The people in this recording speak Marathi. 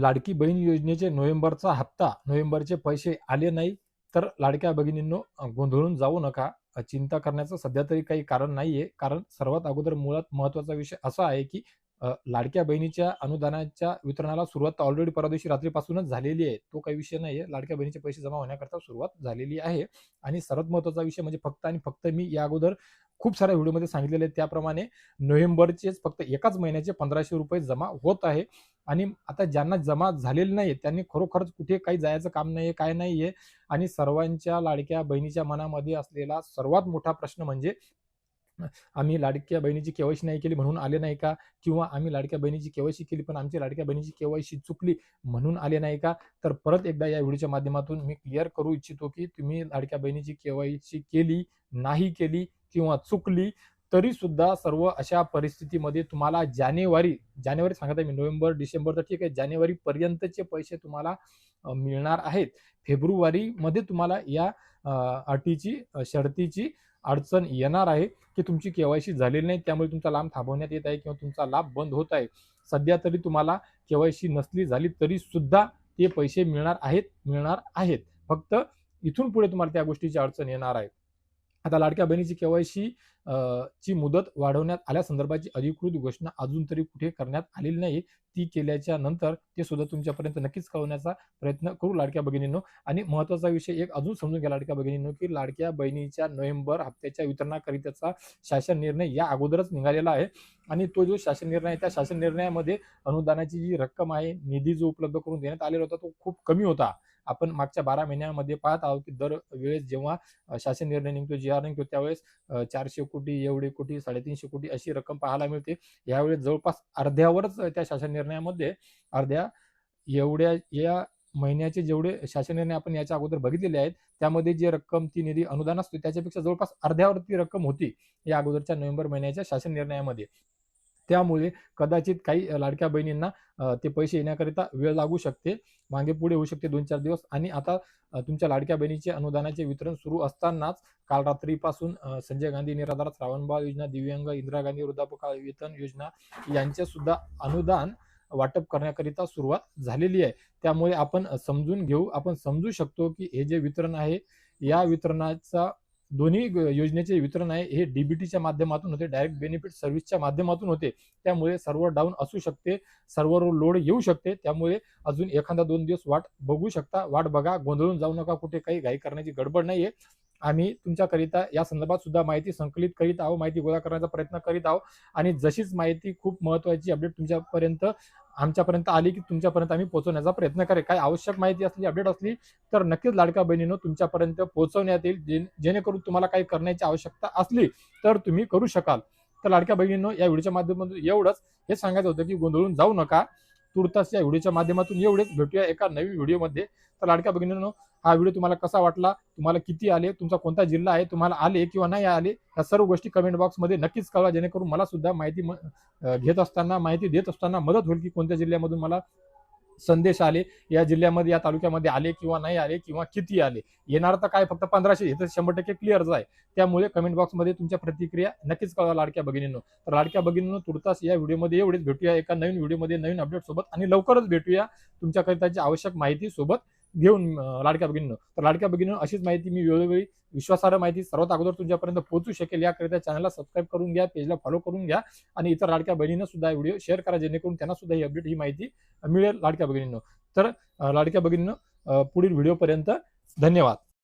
लाडकी बहीण योजनेचे नोव्हेंबरचा हप्ता नोव्हेंबरचे पैसे आले नाही तर लाडक्या भगिनींनो गोंधळून जाऊ नका. चिंता करण्याचं सध्या तरी काही कारण नाहीये. कारण सर्वात अगोदर मुळात महत्त्वाचा विषय असा आहे की लाडक्या बहिणीच्या अनुदानाच्या वितरणाला सुरुवात ऑलरेडी परवा दिवशी रात्रीपासूनच झालेली आहे. तो काही विषय नाहीये. लाडक्या बहिणीचे पैसे जमा होण्याकरता सुरुवात झालेली आहे. आणि सर्वात महत्त्वाचा विषय म्हणजे फक्त आणि फक्त मी या अगोदर खूप साऱ्या व्हिडिओमध्ये सांगितलेले आहे त्याप्रमाणे नोव्हेंबरचेच फक्त एकाच महिन्याचे पंधराशे रुपये जमा होत आहे. आणि आता ज्यांना जमा झालेले नाही त्यांनी खरोखरच कुठे काही जायचं काम नाहीये काय नाहीये. आणि सर्वांच्या लाडक्या बहिणीच्या मनामध्ये असलेला सर्वात मोठा प्रश्न म्हणजे आम्ही लाडक्या बहिणीची केवायसी नाही केली म्हणून आले नाही का? किंवा आम्ही लाडक्या बहिणीची केवायसी केली पण आमची लाडक्या बहिणीची केवायसी चुकली म्हणून आले नाही का? तर परत एकदा या व्हिडिओच्या माध्यमातून मी क्लिअर करू इच्छितो की तुम्ही लाडक्या बहिणीची केवायसी केली नाही केली किंवा चुकली तरी सुद्धा सर्व अशा परिस्थितीमध्ये तुम्हाला जानेवारी जानेवारी सांगत आहे मी नोव्हेंबर डिसेंबर तर ठीक आहे जानेवारी पर्यंतचे पैसे तुम्हाला मिळणार आहेत. फेब्रुवारी मध्ये तुम्हाला या अटीची शर्तीची अडचण येणार आहे की तुमची केवायसी झालेली नाही त्यामुळे तुमचा लाभ थांबवण्यात येत आहे किंवा तुमचा लाभ बंद होत आहे. सध्या तरी तुम्हाला केवायसी नसली झाली तरी सुद्धा ते पैसे मिळणार आहेत मिळणार आहेत. फक्त इथून पुढे तुम्हाला त्या गोष्टीची अडचण येणार आहे. आता लाडक्या बहिणीची केवायसी ची मुदत वाढवण्यात आल्यासंदर्भाची अधिकृत घोषणा अजून तरी कुठे करण्यात आलेली नाही. ती केल्याच्यानंतर ते सुद्धा तुमच्यापर्यंत नक्कीच कळवण्याचा प्रयत्न करू लाडक्या भगिनींनो आणि महत्त्वाचा विषय एक अजून समजून घ्या लाडक्या भगिनींनो की लाडक्या बहिणीच्या नोव्हेंबर हप्त्याच्या वितरणाकरिताचा शासन निर्णय या अगोदरच निघालेला आहे. आणि तो जो शासन निर्णय आहे त्या शासन निर्णयामध्ये अनुदानाची जी रक्कम आहे निधी जो उपलब्ध करून देण्यात आलेला होता तो खूप कमी होता. आपण मागच्या बारा महिन्यामध्ये पाहत आहोत की दर वेळेस जेव्हा शासन निर्णय निघतो जी आर निघतो त्यावेळेस चारशे कोटी एवढे कोटी साडेतीनशे कोटी अशी रक्कम पाहायला मिळते. यावेळेस जवळपास अर्ध्यावरच त्या शासन निर्णयामध्ये अर्ध्या एवढ्या या महिन्याचे जेवढे शासन निर्णय आपण याच्या अगोदर बघितलेले आहेत त्यामध्ये जी रक्कम ती निधी अनुदान असते त्याच्यापेक्षा जवळपास अर्ध्यावरती रक्कम होती या अगोदरच्या नोव्हेंबर महिन्याच्या शासन निर्णयामध्ये. त्यामुळे कदाचित काही लाडक्या बहिणींना ते पैसे येण्याकरिता वेळ लागू शकते. मागे पुढे होऊ शकते दोन चार दिवस. आणि आता तुमच्या लाडक्या बहिणीचे अनुदानाचे वितरण सुरू असतानाच काल रात्रीपासून संजय गांधी निराधार श्रावणबाळ योजना दिव्यांग इंदिरा गांधी वृद्धापकाळ वेतन योजना यांचे सुद्धा अनुदान वाटप करण्याकरिता सुरुवात झालेली आहे. त्यामुळे आपण समजून घेऊ आपण समजू शकतो की हे जे वितरण आहे या वितरणाचा दोन्ही योजनेचे वितरण आहे. हे डीबीटीच्या माध्यमातून होते. डायरेक्ट बेनिफिट सर्व्हिसच्या माध्यमातून होते. त्यामुळे सर्व्हर डाऊन असू शकते. सर्व्हरवर लोड येऊ शकते. त्यामुळे अजून एखादा दोन दिवस वाट बघू शकता. वाट बघा. गोंधळून जाऊ नका कुठे. काही घाई करण्याची गडबड नाहीये. आम्ही तुमच्याकरिता या संदर्भात सुद्धा माहिती संकलित करीत आहोत माहिती गोळा करण्याचा प्रयत्न करीत आहोत. आणि जशीच माहिती खूप महत्वाची अपडेट तुमच्यापर्यंत आमच्यापर्यंत आली की तुमच्यापर्यंत आम्ही पोहोचवण्याचा प्रयत्न करेल. काय आवश्यक माहिती असली अपडेट असली तर नक्कीच लाडका बहिणीनं तुमच्यापर्यंत पोहोचवण्यात येईल. जे- जेणेकरून तुम्हाला काही करण्याची आवश्यकता असली तर तुम्ही करू शकाल. तर लाडक्या बहिणीनं या व्हिडिओच्या माध्यमातून एवढंच. हे सांगायचं होतं की गोंधळून जाऊ नका. तुर्तास या व्हिडिओच्या माध्यमातून एवढेच. भेटूया एका नवीन व्हिडिओमध्ये. तर लाडक्या भगिनींनो हा व्हिडिओ तुम्हाला कसा वाटला? तुम्हाला किती आले? तुमचा कोणता जिल्हा आहे? तुम्हाला आले किंवा नाही आले? या सर्व गोष्टी कमेंट बॉक्समध्ये नक्कीच कळवा जेणेकरून मला सुद्धा माहिती म- घेत असताना माहिती देत असताना मदत होईल की कोणत्या जिल्ह्यामधून मला संदेश आले या जिल्ह्यामध्ये या तालुक्यामध्ये आले किंवा नाही आले किंवा किती आले? येणार तर काय? फक्त पंधराशे हे तर शंभर टक्के क्लिअरच आहे. त्यामुळे कमेंट बॉक्समध्ये तुमच्या प्रतिक्रिया नक्कीच कळवा लाडक्या भगिनींनो. तर लाडक्या भगिनींनो तुर्तास या व्हिडिओमध्ये एवढेच भेटूया. एका नवीन व्हिडिओमध्ये नवीन अपडेट सोबत आणि लवकरच भेटूया. तुमच्याकरिताची आवश्यक माहिती सोबत घेऊन लाडक्या भगिनींनो. तर लाडक्या भगिनींनो अशीच माहिती मी वेळोवेळी विश्वासार्ह माहिती सर्वात अगोदर तुमच्यापर्यंत पोहोचू शकेल. याकरिता चॅनलला सबस्क्राईब करून घ्या पेजला फॉलो करून घ्या आणि इतर लाडक्या बहिणींना सुद्धा व्हिडिओ शेअर करा जेणेकरून त्यांना सुद्धा ही अपडेट ही माहिती मिळेल. लाडक्या भगिनींनो. तर लाडक्या भगिनींनो पुढील व्हिडिओपर्यंत धन्यवाद.